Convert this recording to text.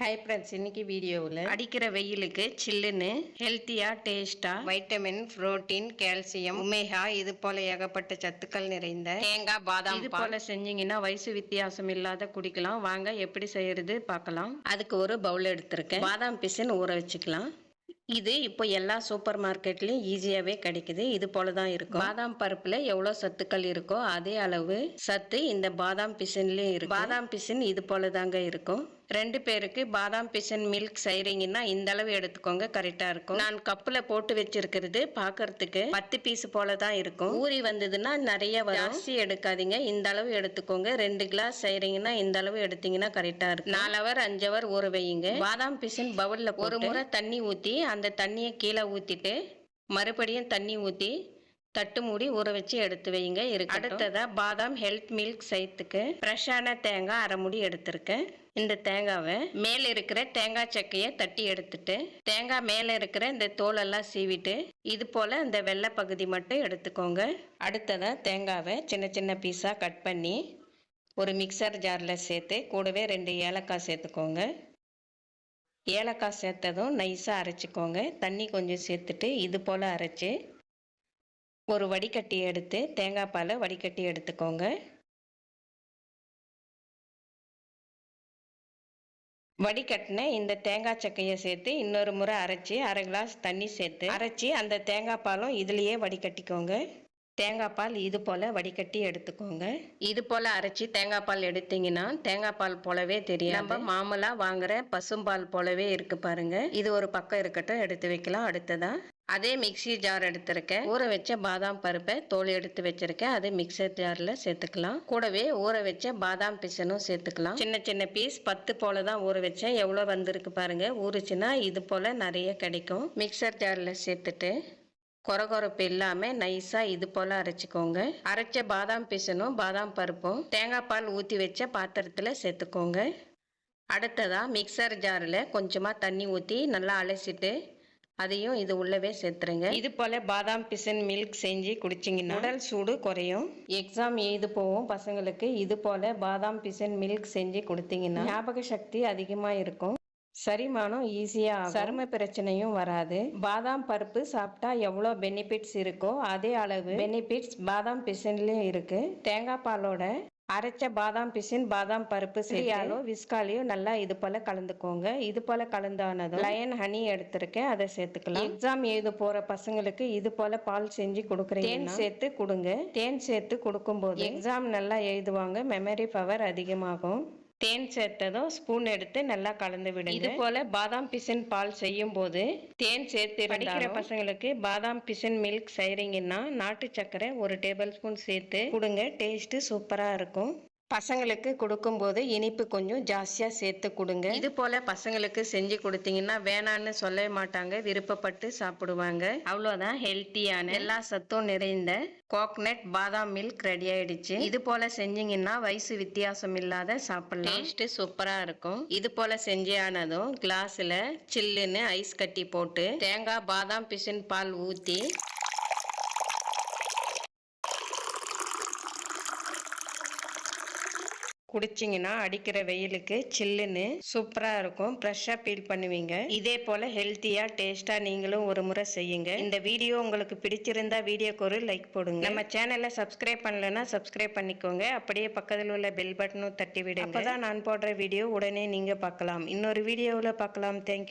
Hi friends இன்னைக்கு வீடியோவில் அடிக்கிற வெயிலுக்கு சில்லுன்னு ஹெல்த்தியாக டேஸ்ட்டாக வைட்டமின் புரோட்டீன் கால்சியம் உமேகா இது போல ஏகப்பட்ட சத்துக்கள் நிறைந்த தேங்காய் பாதாம் இது போல. செஞ்சீங்கன்னா வயசு வித்தியாசம் இல்லாத குடிக்கலாம். வாங்க எப்படி செய்யறது பார்க்கலாம். அதுக்கு ஒரு பவுல் எடுத்திருக்கேன். பாதாம் பிசின் ஊற வச்சுக்கலாம். இது இப்போ எல்லா சூப்பர் மார்க்கெட்லயும் ஈஸியாவே கிடைக்குது. இது போல தான் இருக்கும். பாதாம் பருப்புல எவ்வளோ சத்துக்கள் இருக்கோ அதே அளவு சத்து இந்த பாதாம் பிசின்லயும் இருக்கு. பாதாம் பிசின் இது போல தாங்க இருக்கும். ரெண்டு பேருக்கு பாதாம் பிசன் மில்க் செய்கிறீங்கன்னா இந்த அளவு எடுத்துக்கோங்க கரெக்டாக இருக்கும். நான் கப்பில் போட்டு வச்சிருக்கிறது பார்க்கறதுக்கு பத்து பீஸ் போல தான் இருக்கும். ஊறி வந்ததுன்னா நிறைய வரும். அரிசி எடுக்காதீங்க இந்த அளவு எடுத்துக்கோங்க. ரெண்டு கிளாஸ் செய்கிறீங்கன்னா இந்த அளவு எடுத்தீங்கன்னா கரெக்டாக இருக்கும். நாலு ஹவர் அஞ்சு ஹவர் ஊற வையுங்க. பாதாம் பிசன் பவுலில் ஒரு முறை தண்ணி ஊற்றி அந்த தண்ணியை கீழே ஊற்றிட்டு மறுபடியும் தண்ணி ஊற்றி தட்டு மூடி ஊற வச்சு எடுத்து வைங்க. இருக்கு அடுத்ததா பாதாம் ஹெல்த் மில்க் சைத்துக்கு ஃப்ரெஷ்ஷான தேங்காய் அரை முடி எடுத்திருக்கேன். இந்த தேங்காவை மேலே இருக்கிற தேங்காய் சக்கையை தட்டி எடுத்துட்டு தேங்காய் மேலே இருக்கிற இந்த தோலெல்லாம் சீவிட்டு இது போல் இந்த வெள்ளை பகுதி மட்டும் எடுத்துக்கோங்க. அடுத்ததாக தேங்காவை சின்ன சின்ன பீஸாக கட் பண்ணி ஒரு மிக்சர் ஜாரில் சேர்த்து கூடவே ரெண்டு ஏலக்காய் சேர்த்துக்கோங்க. ஏலக்காய் சேர்த்ததும் நைஸாக அரைச்சிக்கோங்க. தண்ணி கொஞ்சம் சேர்த்துட்டு இது போல் அரைச்சி ஒரு வடிகட்டி எடுத்து தேங்காய் பாலை வடிகட்டி எடுத்துக்கோங்க. வடிகட்டின இந்த தேங்காய் சக்கையை சேர்த்து இன்னொரு முறை அரைச்சி அரை கிளாஸ் தண்ணி சேர்த்து அரைச்சி அந்த தேங்காய் பாலும் இதுலேயே வடிகட்டிக்கோங்க. தேங்காய் பால் இது போல் வடிகட்டி எடுத்துக்கோங்க. இது போல் அரைச்சி தேங்காய் பால் எடுத்தீங்கன்னா தேங்காய் பால் போலவே தெரியும் நம்ம மாமூலாக வாங்குற பசும்பால் போலவே இருக்கு பாருங்க. இது ஒரு பக்கம் இருக்கட்டும் எடுத்து வைக்கலாம். அடுத்ததா அதே மிக்சி ஜார் எடுத்திருக்கேன். ஊற வச்ச பாதாம் பருப்பை தோல் எடுத்து வச்சிருக்கேன். அது மிக்சர் ஜாரில் சேர்த்துக்கலாம். கூடவே ஊற வச்ச பாதாம் பிசனும் சேர்த்துக்கலாம். சின்ன சின்ன பீஸ் பத்து போல தான் ஊற வச்சேன். எவ்வளோ வந்திருக்கு பாருங்க. ஊறுச்சுன்னா இது போல் நிறைய கிடைக்கும். மிக்சர் ஜாரில் சேர்த்துட்டு கொரகொரப்பு இல்லாமல் நைஸாக இது போல் அரைச்சிக்கோங்க. அரைச்ச பாதாம் பிசனும் பாதாம் பருப்பும் தேங்காய் பால் ஊற்றி வச்ச பாத்திரத்தில் சேர்த்துக்கோங்க. அடுத்ததாக மிக்சர் ஜாரில் கொஞ்சமாக தண்ணி ஊற்றி நல்லா அலசிட்டு அதையும் இது உள்ளவே சேர்த்துருங்க. இது போல் பாதாம் பிசன் மில்க் செஞ்சு குடிச்சிங்கன்னா உடல் சூடு குறையும். எக்ஸாம் எழுது போவோம் பசங்களுக்கு. இது போல் பாதாம் பிசன் மில்க் செஞ்சு கொடுத்தீங்கன்னா ஞாபக சக்தி அதிகமாக இருக்கும். சரிமானம் ஈஸியாக சரும பிரச்சனையும் வராது. பாதாம் பருப்பு சாப்பிட்டா எவ்வளோ பெனிஃபிட்ஸ் இருக்கோ அதே அளவு பெனிஃபிட்ஸ் பாதாம் பிசன்லேயும் இருக்கு. தேங்காய் பாலோட அரைச்ச பாதாம் பிசின் பாதாம் பருப்பு சரியாலோ விஸ்காலையோ நல்லா இது போல கலந்துக்கோங்க. இது போல கலந்தானதும் லயன் ஹனி எடுத்திருக்கேன். அதை சேர்த்துக்கலாம். எக்ஸாம் எழுத போற பசங்களுக்கு இது போல பால் செஞ்சு கொடுக்குறீங்க தேன் சேர்த்து கொடுங்க. தேன் சேர்த்து கொடுக்கும்போது எக்ஸாம் நல்லா எழுதுவாங்க. மெமரி பவர் அதிகமாகும். தேன் சேர்த்ததும் ஸ்பூன் எடுத்து நல்லா கலந்து விடுங்க. இது போல பாதாம் பிசின் பால் செய்யும் போது தேன் சேர்த்து படிக்கிற பசங்களுக்கு பாதாம் பிசின் மில்க் செய்றீங்கன்னா நாட்டு சர்க்கரை ஒரு டேபிள் ஸ்பூன் சேர்த்து கொடுங்க. டேஸ்ட் சூப்பரா இருக்கும். பசங்களுக்கு கொடுக்கும்போது இனிப்பு கொஞ்சம் ஜாஸ்தியாக சேர்த்து கொடுங்க. இது போல் பசங்களுக்கு செஞ்சு கொடுத்தீங்கன்னா வேணான்னு சொல்லவே மாட்டாங்க விருப்பப்பட்டு சாப்பிடுவாங்க. அவ்வளோதான் ஹெல்த்தியான எல்லா சத்தும் நிறைந்த கோக்னட் பாதாம் மில்க் ரெடி ஆயிடுச்சு. இது போல செஞ்சீங்கன்னா வயசு வித்தியாசம் இல்லாத சாப்பிடலாம். டேஸ்ட் சூப்பரா இருக்கும். இது போல செஞ்சானதும் கிளாஸ்ல சில்லுன்னு ஐஸ் கட்டி போட்டு தேங்காய் பாதாம் பிசின் பால் ஊற்றி குடிச்சிங்கன்னா அடிக்கிற வெயிலுக்கு சில்லுன்னு சூப்பராக இருக்கும். ஃப்ரெஷ்ஷாக ஃபீல் பண்ணுவீங்க. இதே போல் ஹெல்த்தியாக டேஸ்ட்டாக நீங்களும் ஒரு முறை செய்யுங்க. இந்த வீடியோ உங்களுக்கு பிடிச்சிருந்தா வீடியோக்கு ஒரு லைக் போடுங்க. நம்ம சேனலை சப்ஸ்கிரைப் பண்ணலன்னா சப்ஸ்கிரைப் பண்ணிக்கோங்க. அப்படியே பக்கத்தில் உள்ள பெல் பட்டனும் தட்டி விடுங்க அப்போ தான் நான் போடுற வீடியோ உடனே நீங்கள் பார்க்கலாம். இன்னொரு வீடியோவில் பார்க்கலாம். தேங்க்யூ